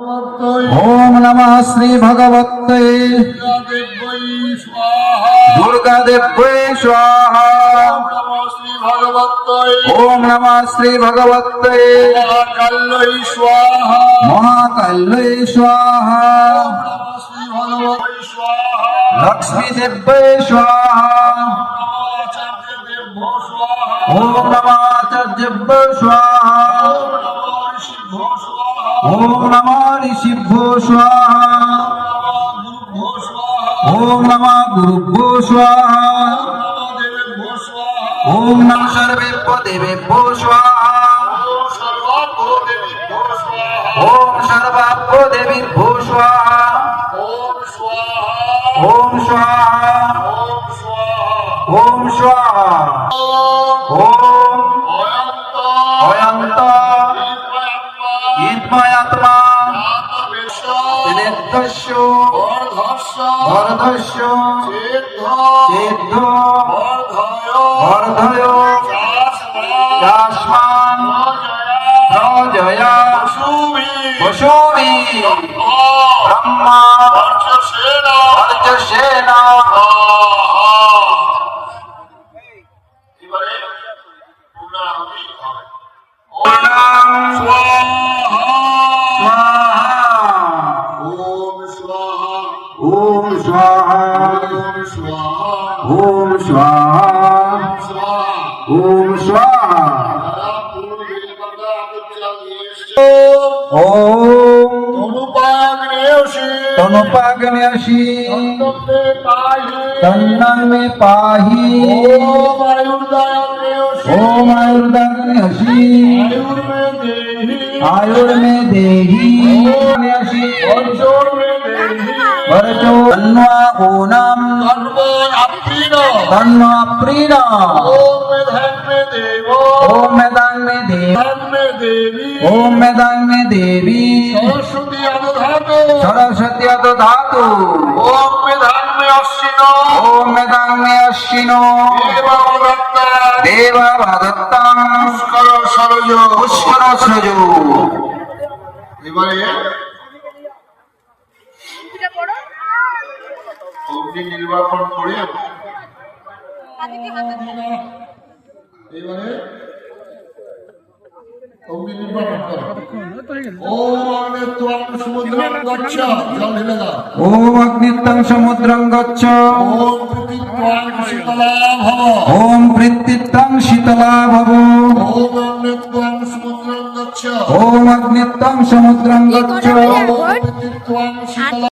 ওম নমঃ শ্রী ভগবতে দুর্গা দেব্যে স্বাহা। ওম নমঃ শ্রী ভগবতে মহাকাল্যৈ স্বাহা। মহাকাল্যে স্বাহা। লক্ষ্মী দেব্যে স্বাহা ওম নমঃ শিব স্বাহা। ওম নমঃ ঋষিভ্যো স্বাহা ওম নমঃ গুরুভ্যো স্বাহা ওম নমঃ সর্বাভ্যো দেবেভ্য স্বাহা ওম সর্বাভ্যো দেবীভ্যো স্বাহা। ওম স্বাহা। ওম স্বাহা। ওম ইদ্ময়াত্মা নেত্যস্য বরধস্য। চেদ্ধ বর্ধয়। যাস্মান প্রজয়া। পশুবি ব্রহ্মা। বর্জসেন। স্বাহা ওম স্বাহা। ওম স্বাহা ওম স্বাহা ওম তনুপাগ্নেয়সি তন্নং মে পাহি ওম देहि। वरचो प्रीण ओम में देवी ओम में देवी सरस्वती अनुधातु। सरस्वती ओम में में अश्विनो ओम में में अश्विनो देवा भदत्ता देवा भदत्ता पुष्कर सरजो पुष्कर सरजो এবারে অগ্নি নির্বাপন করো ওম অগ্নে ত্বং সমুদ্রং গচ্ছ জল ঢেলে দাও ওম অগ্নিত্তং সমুদ্রং গচ্ছ। ওম প্রীতি শীতলা ভব ওম পৃথিত্তং শীতলা ভব সমুদ্রং গচ্ছ ওম অগ্নিত্বং সমুদ্রং গচ্ছ